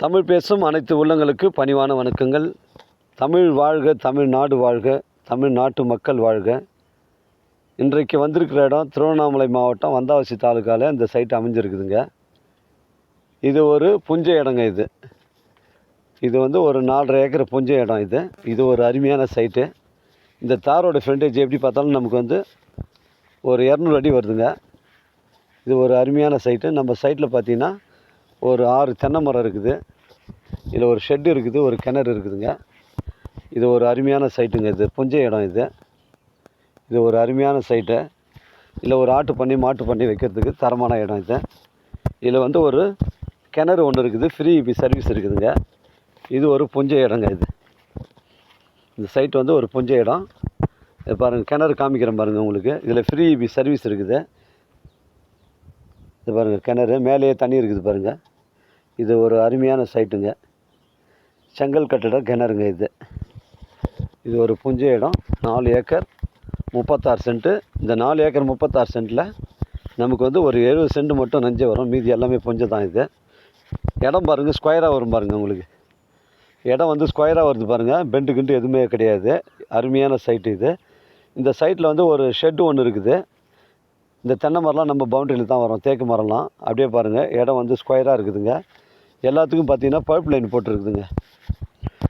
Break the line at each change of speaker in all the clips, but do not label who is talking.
தமிழ் பேசும் அனைத்து உள்ளங்களுக்கு பணிவான வணக்கங்கள். தமிழ் வாழ்க தமிழ்நாடு வாழ்க தமிழ்நாட்டு மக்கள் வாழ்க. இன்றைக்கு வந்திருக்கிற இடம் திருவண்ணாமலை மாவட்டம் வந்தாவசி தாலுக்காவில் இந்த சைட் அமைஞ்சிருக்குதுங்க. இது ஒரு புஞ்ச இடங்க இது. இது வந்து ஒரு நாலரை ஏக்கர் புஞ்சை இடம் இது. இது ஒரு அருமையான சைட்டு. இந்த தாரோட ஃப்ரண்டேஜ் எப்படி பார்த்தாலும் நமக்கு வந்து ஒரு இரநூறு அடி வருதுங்க. இது ஒரு அருமையான சைட்டு. நம்ம சைட்டில் பார்த்தீங்கன்னா ஒரு ஆறு தென்னை மரம் இருக்குது. இதில் ஒரு ஷெட்டு இருக்குது ஒரு கிணறு இருக்குதுங்க. இது ஒரு அருமையான சைட்டுங்க இது. புஞ்சை இடம் இது. இது ஒரு அருமையான சைட்டு இதில் ஒரு ஆட்டு பண்ணி மாட்டு பண்ணி வைக்கிறதுக்கு தரமான இடம் இது. இதில் வந்து ஒரு கிணறு ஒன்று இருக்குது. ஃப்ரீ சர்வீஸ் இருக்குதுங்க. இது ஒரு புஞ்சை இடங்க இது. இந்த சைட் வந்து ஒரு புஞ்சை இடம். இது பாருங்கள் கிணறு காமிக்கிறேன் பாருங்கள் உங்களுக்கு. இதில் ஃப்ரீ சர்வீஸ் இருக்குது. இது பாருங்கள் கிணறு. மேலேயே தண்ணி இருக்குது பாருங்கள் இது ஒரு அருமையான சைட்டுங்க. செங்கல் கட்டிட கிணறுங்க இது. இது ஒரு புஞ்ச இடம் நாலு ஏக்கர் முப்பத்தாறு சென்ட்டு. இந்த நாலு ஏக்கர் முப்பத்தாறு சென்ட்டில் நமக்கு வந்து ஒரு எழுபது சென்ட் மட்டும் நஞ்சை வரும். மீதி எல்லாமே புஞ்சை தான் இது. இடம் பாருங்கள் ஸ்கொயராக வரும் பாருங்கள் உங்களுக்கு. இடம் வந்து ஸ்கொயராக வருது பாருங்கள் பெண்டு கிண்டு எதுவுமே கிடையாது. அருமையான சைட்டு இது. இந்த சைட்டில் வந்து ஒரு ஷெட்டு ஒன்று இருக்குது. இந்த தென்னை மரம்லாம் நம்ம பவுண்டரியில் தான் வரும். தேக்கு மரம்லாம். அப்படியே பாருங்கள் இடம் வந்து ஸ்கொயராக இருக்குதுங்க. எல்லாத்துக்கும் பார்த்தீங்கன்னா பைப் லைன் போட்டிருக்குதுங்க.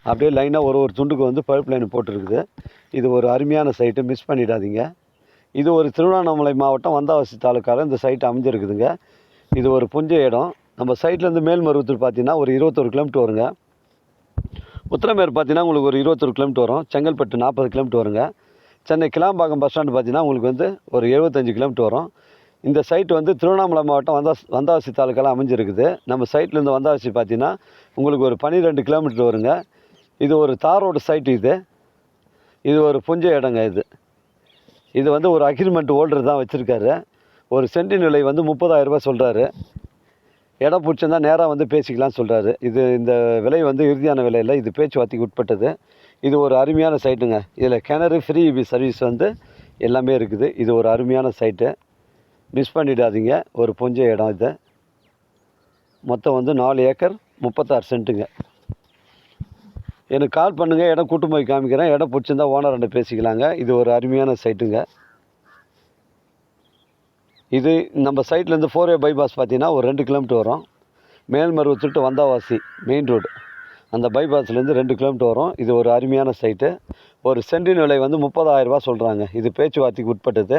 அப்படியே லைனாக ஒரு ஒரு துண்டுக்கு வந்து பைப் லைன் போட்டிருக்குது. இது ஒரு அருமையான சைட்டு மிஸ் பண்ணிடாதீங்க. இது ஒரு திருவண்ணாமலை மாவட்டம் வந்தாவாசி தாலுக்காவில் இந்த சைட் அமைஞ்சிருக்குதுங்க. இது ஒரு புஞ்சை இடம். நம்ம சைட்லேருந்து மேல்மருவத்தூர் பார்த்தீங்கன்னா ஒரு இருபத்தொரு கிலோமீட்டர் வருங்க. உத்திரமேர் பார்த்தீங்கன்னா உங்களுக்கு ஒரு இருபத்தொரு கிலோமீட்டர் வரும். செங்கல்பட்டு நாற்பது கிலோமீட்டர் வருங்க. சென்னை கிளாம்பாக்கம் பஸ் ஸ்டாண்டு பார்த்தீங்கன்னா உங்களுக்கு வந்து ஒரு எழுபத்தஞ்சு கிலோமீட்டர் வரும். இந்த சைட் வந்து திருவண்ணாமலை மாவட்டம் வந்தா வந்தாவாசி தாலுக்கெல்லாம் அமைஞ்சிருக்குது. நம்ம சைட்லேருந்து வந்தாவாசி பார்த்தீங்கன்னா உங்களுக்கு ஒரு பன்னிரெண்டு கிலோமீட்டர் வருங்க. இது ஒரு தார் ரோடு சைட்டு இது. இது ஒரு புஞ்ச இடங்க இது. இது வந்து ஒரு அக்ரிமெண்ட் ஹோல்டர் தான் வச்சுருக்காரு. ஒரு சென்டின் விலை வந்து முப்பதாயிரம் ரூபாய் சொல்கிறாரு இடம் பிடிச்சிருந்தா நேராக வந்து பேசிக்கலாம்னு சொல்கிறாரு இது இந்த விலை வந்து இறுதியான விலையில் இது பேச்சுவார்த்தைக்கு உட்பட்டது. இது ஒரு அருமையான சைட்டுங்க இதில் கிணறு ஃப்ரீ சர்வீஸ் வந்து எல்லாமே இருக்குது. இது ஒரு அருமையான சைட்டு மிஸ் பண்ணிடாதீங்க. ஒரு புஞ்ச இடம் இது. மொத்தம் வந்து நாலு ஏக்கர் முப்பத்தாறு சென்ட்டுங்க. எனக்கு கால் பண்ணுங்கள் இடம் கூட்டு போய் காமிக்கிறேன். இடம் பிடிச்சிருந்தா ஓனர் ரெண்டு பேசிக்கலாங்க. இது ஒரு அருமையான சைட்டுங்க இது நம்ம சைட்லேருந்து ஃபோர்வே பைபாஸ் பார்த்தீங்கன்னா ஒரு ரெண்டு கிலோமீட்டர் வரும். மேல்மருவத்துட்டு வந்தாவாசி மெயின் ரோடு அந்த பைபாஸ்லேருந்து ரெண்டு கிலோமீட்டர் வரும். இது ஒரு அருமையான சைட்டு ஒரு சென்டின் விலை வந்து முப்பதாயிரரூபா சொல்கிறாங்க இது பேச்சுவார்த்தைக்கு உட்பட்டது.